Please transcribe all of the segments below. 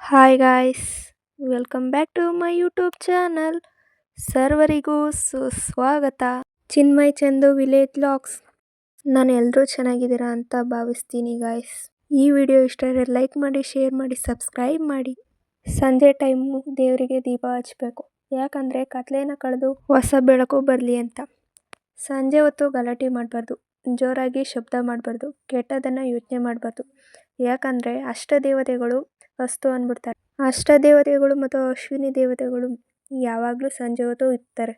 Hi guys welcome back to my YouTube channel ಸರ್ವರಿಗೂ ಸುಸ್ವಾಗತ. Chinmay Chandu village LOX ನಾನು ಎಲ್ಲರೂ ಚೆನ್ನಾಗಿದ್ದೀರಾ ಅಂತ ಭಾವಿಸ್ತೀನಿ ಗಾಯ್ಸ್ ಈ ವಿಡಿಯೋ ಇಷ್ಟ ಆದರೆ ಲೈಕ್ ಮಾಡಿ ಶೇರ್ ಮಾಡಿ ಸಬ್ಸ್ಕ್ರೈಬ್ ಮಾಡಿ. ಸಂಜೆ ಟೈಮು ದೇವರಿಗೆ ದೀಪ ಹಚ್ಚಬೇಕು ಯಾಕಂದರೆ ಕತ್ಲೇನ ಕಳೆದು ಹೊಸ ಬೆಳಕು ಬರಲಿ ಅಂತ. ಸಂಜೆ ಹೊತ್ತು ಗಲಾಟೆ ಮಾಡಬಾರ್ದು. ಜೋರಾಗಿ ಶಬ್ದ ಮಾಡಬಾರ್ದು. ಕೆಟ್ಟದನ್ನು ಯೋಚನೆ ಮಾಡಬಾರ್ದು. ಯಾಕಂದರೆ ಅಷ್ಟ ದೇವತೆಗಳು ವಸ್ತು ಅಂದ್ಬಿಡ್ತಾರೆ ಅಷ್ಟ ದೇವತೆಗಳು ಮತ್ತು ಅಶ್ವಿನಿ ದೇವತೆಗಳು ಯಾವಾಗಲೂ ಸಂಜೆ ಹೊತ್ತು ಇರ್ತಾರೆ.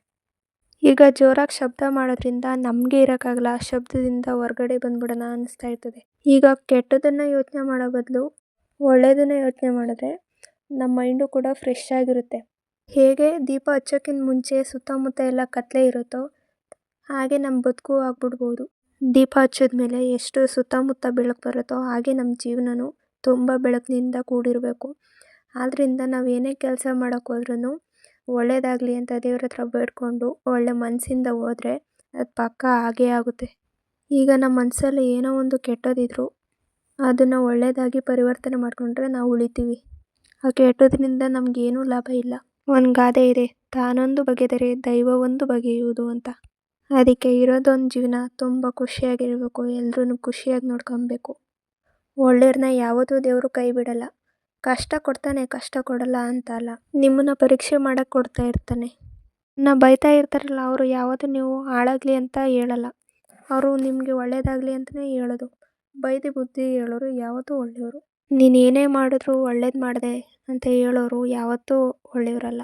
ಈಗ ಜೋರಾಗಿ ಶಬ್ದ ಮಾಡೋದ್ರಿಂದ ನಮಗೆ ಇರೋಕ್ಕಾಗಲ್ಲ, ಆ ಶಬ್ದದಿಂದ ಹೊರಗಡೆ ಬಂದ್ಬಿಡೋಣ ಅನ್ನಿಸ್ತಾ ಇರ್ತದೆ. ಈಗ ಕೆಟ್ಟದನ್ನು ಯೋಚನೆ ಮಾಡೋ ಬದಲು ಒಳ್ಳೆಯದನ್ನು ಯೋಚನೆ ಮಾಡಿದ್ರೆ ನಮ್ಮ ಮೈಂಡು ಕೂಡ ಫ್ರೆಶ್ ಆಗಿರುತ್ತೆ. ಹೇಗೆ ದೀಪ ಹಚ್ಚೋಕ್ಕಿಂತ ಮುಂಚೆ ಸುತ್ತಮುತ್ತ ಎಲ್ಲ ಕತ್ತಲೆ ಇರುತ್ತೋ ಹಾಗೆ ನಮ್ಮ ಬದುಕು ಆಗ್ಬಿಡ್ಬೋದು. ದೀಪ ಹಚ್ಚಿದ್ಮೇಲೆ ಎಷ್ಟು ಸುತ್ತಮುತ್ತ ಬೆಳಕು ಬರುತ್ತೋ ಹಾಗೆ ನಮ್ಮ ಜೀವನನೂ ತುಂಬ ಬೆಳಕಿನಿಂದ ಕೂಡಿರಬೇಕು. ಆದ್ದರಿಂದ ನಾವು ಏನೇ ಕೆಲಸ ಮಾಡೋಕ್ಕೋದ್ರೂ ಒಳ್ಳೆಯದಾಗಲಿ ಅಂತ ದೇವ್ರ ಹತ್ರ ಬೇಡಿಕೊಂಡು ಒಳ್ಳೆ ಮನಸ್ಸಿಂದ ಹೋದ್ರೆ ಅದು ಪಕ್ಕ ಆಗೇ ಆಗುತ್ತೆ. ಈಗ ನಮ್ಮ ಮನಸ್ಸಲ್ಲಿ ಏನೋ ಒಂದು ಕೆಟ್ಟದಿದ್ರು ಅದನ್ನು ಒಳ್ಳೆಯದಾಗಿ ಪರಿವರ್ತನೆ ಮಾಡಿಕೊಂಡ್ರೆ ನಾವು ಉಳಿತೀವಿ. ಆ ಕೆಟ್ಟದ್ರಿಂದ ನಮಗೇನೂ ಲಾಭ ಇಲ್ಲ. ಒಂದು ಗಾದೆ ಇದೆ, ತಾನೊಂದು ಬಗೆದರೆ ದೈವ ಒಂದು ಬಗೆಯುವುದು ಅಂತ. ಅದಕ್ಕೆ ಇರೋದೊಂದು ಜೀವನ ತುಂಬ ಖುಷಿಯಾಗಿರಬೇಕು ಎಲ್ರೂ ಖುಷಿಯಾಗಿ ನೋಡ್ಕೊಬೇಕು. ಒಳ್ಳೆಯವ್ರನ್ನ ಯಾವತ್ತೂ ದೇವರು ಕೈ ಬಿಡಲ್ಲ. ಕಷ್ಟ ಕೊಡ್ತಾನೆ, ಕಷ್ಟ ಕೊಡಲ್ಲ ಅಂತ ಅಲ್ಲ. ನಿಮ್ಮನ್ನ ಪರೀಕ್ಷೆ ಮಾಡಕ್ಕೆ ಕೊಡ್ತಾ ಇರ್ತಾನೆ. ನಾ ಬೈತಾ ಇರ್ತಾರಲ್ಲ, ಅವರು ಯಾವತ್ತೂ ನೀವು ಹಾಳಾಗಲಿ ಅಂತ ಹೇಳಲ್ಲ. ಅವರು ನಿಮಗೆ ಒಳ್ಳೇದಾಗಲಿ ಅಂತಲೇ ಹೇಳೋದು. ಬೈದು ಬುದ್ಧಿ ಹೇಳೋರು ಯಾವತ್ತೂ ಒಳ್ಳೆಯವರು. ನೀನು ಏನೇ ಮಾಡಿದ್ರು ಒಳ್ಳೇದು ಮಾಡಿದೆ ಅಂತ ಹೇಳೋರು ಯಾವತ್ತೂ ಒಳ್ಳೆಯವರಲ್ಲ.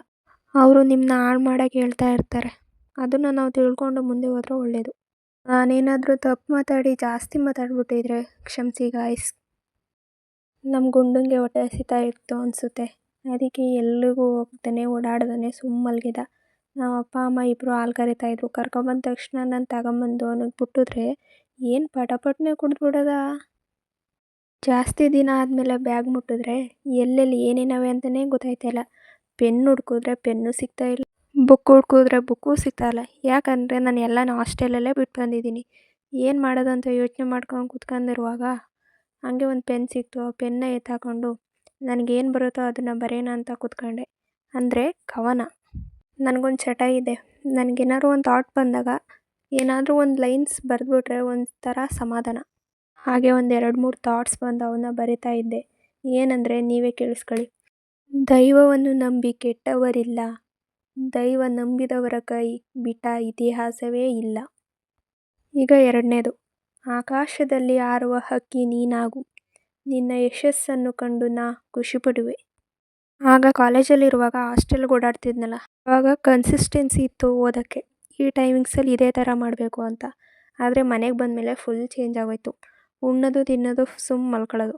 ಅವರು ನಿಮ್ಮನ್ನ ಹಾಳು ಮಾಡೋಕ್ಕೆ ಹೇಳ್ತಾ ಇರ್ತಾರೆ. ಅದನ್ನು ನಾವು ತಿಳ್ಕೊಂಡು ಮುಂದೆ ಹೋದ್ರೆ ಒಳ್ಳೆಯದು ನಾನೇನಾದರೂ ತಪ್ಪು ಮಾತಾಡಿ ಜಾಸ್ತಿ ಮಾತಾಡ್ಬಿಟ್ಟಿದ್ರೆ, ಕ್ಷಮಿಸಿ ಗಾಯ್ಸ್ ನಮ್ಮ ಗುಂಡಂಗೆ ಹೊಟ್ಟೆ ಹಸಿತಾ ಇತ್ತು ಅನಿಸುತ್ತೆ. ಅದಕ್ಕೆ ಎಲ್ಲಿಗೂ ಹೋಗ್ತಾನೆ ಓಡಾಡ್ದಾನೆ ಸುಮ್ಮ ಮಲಗಿದ. ನಮ್ಮ ಅಪ್ಪ, ಅಮ್ಮ ಇಬ್ಬರು ಹಾಲು ಕರಿತಾ ಇದ್ದರು ಕರ್ಕೊಂಬಂದ ತಕ್ಷಣ ನಾನು ತಗೊಂಬಂದು ಅನ್ನೋದು ಬಿಟ್ಟಿದ್ರೆ ಏನು ಪಟ ಪಟ್ನೆ ಕುಡಿದ್ಬಿಡೋದ? ಜಾಸ್ತಿ ದಿನ ಆದಮೇಲೆ ಬ್ಯಾಗ್ ಮುಟ್ಟಿದ್ರೆ ಎಲ್ಲೆಲ್ಲಿ ಏನೇನವೆ ಅಂತಲೇ ಗೊತ್ತಾಯ್ತಿಲ್ಲ ಪೆನ್ ಹುಡ್ಕಿದ್ರೆ ಪೆನ್ನು ಸಿಗ್ತಾ ಇಲ್ಲ. ಬುಕ್ ಹುಡ್ಕಿದ್ರೆ ಬುಕ್ಕು ಸಿಗ್ತಾ ಇಲ್ಲ. ಯಾಕಂದರೆ ನಾನು ಎಲ್ಲನೂ ಹಾಸ್ಟೆಲಲ್ಲೇ ಬಿಟ್ಟು ಬಂದಿದ್ದೀನಿ ಏನು ಮಾಡೋದು ಅಂತ ಯೋಚನೆ ಮಾಡ್ಕೊಂಡು ಕೂತ್ಕೊಂಡಿರುವಾಗ ಹಾಗೆ ಒಂದು ಪೆನ್ ಸಿಕ್ತು. ಆ ಪೆನ್ನ ಎತ್ತಾಕೊಂಡು ನನಗೇನು ಬರುತ್ತೋ ಅದನ್ನು ಬರೆಯೋಣ ಅಂತ ಕೂತ್ಕೊಂಡೆ. ಅಂದರೆ ಕವನ. ನನಗೊಂದು ಚಟ ಇದೆ. ನನಗೇನಾದ್ರು ಒಂದು ಥಾಟ್ ಬಂದಾಗ ಏನಾದರೂ ಒಂದು ಲೈನ್ಸ್ ಬರೆದ್ಬಿಟ್ರೆ ಒಂಥರ ಸಮಾಧಾನ. ಹಾಗೆ ಒಂದು ಎರಡು ಮೂರು ಥಾಟ್ಸ್ ಬಂದು ಅವನ್ನ ಬರಿತಾ ಇದ್ದೆ. ಏನಂದರೆ ನೀವೇ ಕೇಳಿಸ್ಕೊಳ್ಳಿ. ದೈವವನ್ನು ನಂಬಿ ಕೆಟ್ಟವರಿಲ್ಲ. ದೈವ ನಂಬಿದವರ ಕೈ ಬಿಟ್ಟ ಇತಿಹಾಸವೇ ಇಲ್ಲ. ಈಗ ಎರಡನೇದು. ಆಕಾಶದಲ್ಲಿ ಹಾರುವ ಹಕ್ಕಿ ನೀನಾಗು. ನಿನ್ನ ಯಶಸ್ಸನ್ನು ಕಂಡು ನಾ ಖುಷಿಪಡುವೆ. ಆಗ ಕಾಲೇಜಲ್ಲಿರುವಾಗ ಹಾಸ್ಟೆಲ್ಗೆ ಓಡಾಡ್ತಿದ್ನಲ್ಲ ಆವಾಗ ಕನ್ಸಿಸ್ಟೆನ್ಸಿ ಇತ್ತು ಓದೋಕ್ಕೆ. ಈ ಟೈಮಿಂಗ್ಸಲ್ಲಿ ಇದೇ ಥರ ಮಾಡಬೇಕು ಅಂತ. ಆದರೆ ಮನೆಗೆ ಬಂದಮೇಲೆ ಫುಲ್ ಚೇಂಜ್ ಆಗೋಯ್ತು. ಉಣ್ಣೋದು ತಿನ್ನೋದು ಸುಮ್ಮ ಮಲ್ಕೊಳ್ಳೋದು.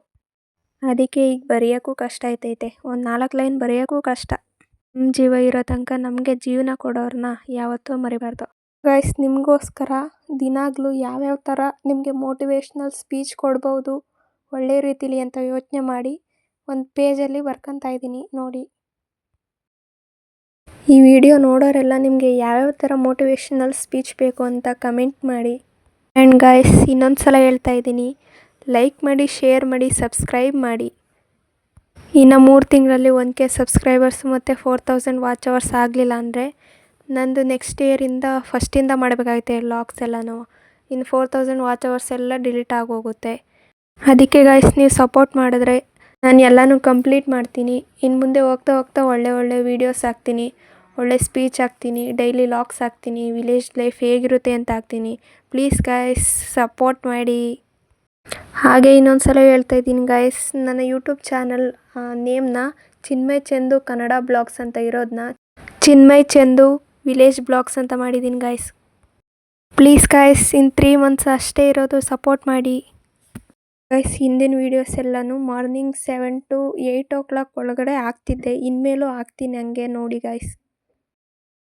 ಅದಕ್ಕೆ ಈಗ ಬರೆಯೋಕ್ಕೂ ಕಷ್ಟ ಆಯ್ತೈತೆ ಒಂದು ನಾಲ್ಕು ಲೈನ್ ಬರೆಯೋಕ್ಕೂ ಕಷ್ಟ. ನಮ್ಮ ಜೀವ ಇರೋ ತನಕ ನಮಗೆ ಜೀವನ ಕೊಡೋರನ್ನ ಯಾವತ್ತೂ ಮರಿಬಾರ್ದು. ಗೈಸ್ ನಿಮಗೋಸ್ಕರ ದಿನಾಗಲೂ ಯಾವ್ಯಾವ ಥರ ನಿಮಗೆ ಮೋಟಿವೇಶ್ನಲ್ ಸ್ಪೀಚ್ ಕೊಡ್ಬೋದು, ಒಳ್ಳೆ ರೀತಿಲಿ ಅಂತ ಯೋಚನೆ ಮಾಡಿ, ಒಂದು ಪೇಜಲ್ಲಿ ಬರ್ಕೊತಾ ಇದ್ದೀನಿ, ನೋಡಿ. ಈ ವಿಡಿಯೋ ನೋಡೋರೆಲ್ಲ ನಿಮಗೆ ಯಾವ್ಯಾವ ಥರ ಮೋಟಿವೇಶ್ನಲ್ ಸ್ಪೀಚ್ ಬೇಕು ಅಂತ ಕಮೆಂಟ್ ಮಾಡಿ. ಆ್ಯಂಡ್ ಗಾಯ್ಸ್ ಇನ್ನೊಂದು ಸಲ ಹೇಳ್ತಾ ಇದ್ದೀನಿ ಲೈಕ್ ಮಾಡಿ ಶೇರ್ ಮಾಡಿ ಸಬ್ಸ್ಕ್ರೈಬ್ ಮಾಡಿ. ಇನ್ನು ಮೂರು ತಿಂಗಳಲ್ಲಿ ಒನ್ ಕೆ ಸಬ್ಸ್ಕ್ರೈಬರ್ಸ್ ಮತ್ತು ಫೋರ್ ತೌಸಂಡ್ ವಾಚ್ ಅವರ್ಸ್ ಆಗಲಿಲ್ಲ ಅಂದರೆ ನಂದು ನೆಕ್ಸ್ಟ್ ಇಯರಿಂದ ಫಸ್ಟಿಂದ ಮಾಡಬೇಕಾಗುತ್ತೆ ಲಾಗ್ಸ್ ಎಲ್ಲನೂ. ಇನ್ನು ಫೋರ್ ತೌಸಂಡ್ ವಾಚ್ ಅವರ್ಸ್ ಎಲ್ಲ ಡಿಲೀಟ್ ಆಗೋಗುತ್ತೆ ಅದಕ್ಕೆ ಗಾಯ್ಸ್ ನೀವು ಸಪೋರ್ಟ್ ಮಾಡಿದ್ರೆ ನಾನು ಎಲ್ಲನೂ ಕಂಪ್ಲೀಟ್ ಮಾಡ್ತೀನಿ. ಇನ್ನು ಮುಂದೆ ಹೋಗ್ತಾ ಹೋಗ್ತಾ ಒಳ್ಳೆ ಒಳ್ಳೆ ವೀಡಿಯೋಸ್ ಹಾಕ್ತೀನಿ. ಒಳ್ಳೆ ಸ್ಪೀಚ್ ಹಾಕ್ತೀನಿ. ಡೈಲಿ ಲಾಗ್ಸ್ ಹಾಕ್ತೀನಿ. ವಿಲೇಜ್ ಲೈಫ್ ಹೇಗಿರುತ್ತೆ ಅಂತ ಹಾಕ್ತೀನಿ. ಪ್ಲೀಸ್ ಗಾಯ್ಸ್ ಸಪೋರ್ಟ್ ಮಾಡಿ. ಹಾಗೆ ಇನ್ನೊಂದು ಸಲ ಹೇಳ್ತಾ ಇದ್ದೀನಿ ಗಾಯ್ಸ್ ನನ್ನ ಯೂಟ್ಯೂಬ್ ಚಾನಲ್ ನೇಮ್ನ ಚಿನ್ಮಯ್ ಚಂದು ಕನ್ನಡ ಬ್ಲಾಗ್ಸ್ ಅಂತ ಇರೋದನ್ನ ಚಿನ್ಮಯ್ ಚಂದು ವಿಲೇಜ್ ಬ್ಲಾಗ್ಸ್ ಅಂತ ಮಾಡಿದ್ದೀನಿ guys please guys in three months ಅಷ್ಟೇ ಇರೋದು ಸಪೋರ್ಟ್ ಮಾಡಿ. ಗೈಸ್ ಹಿಂದಿನ ವೀಡಿಯೋಸ್ ಎಲ್ಲನೂ morning seven to eight o'clock ಒಳಗಡೆ ಆಗ್ತಿದ್ದೆ ಇನ್ಮೇಲೂ ಆಗ್ತೀನಿ ಹಂಗೆ ನೋಡಿ ಗಾಯ್ಸ್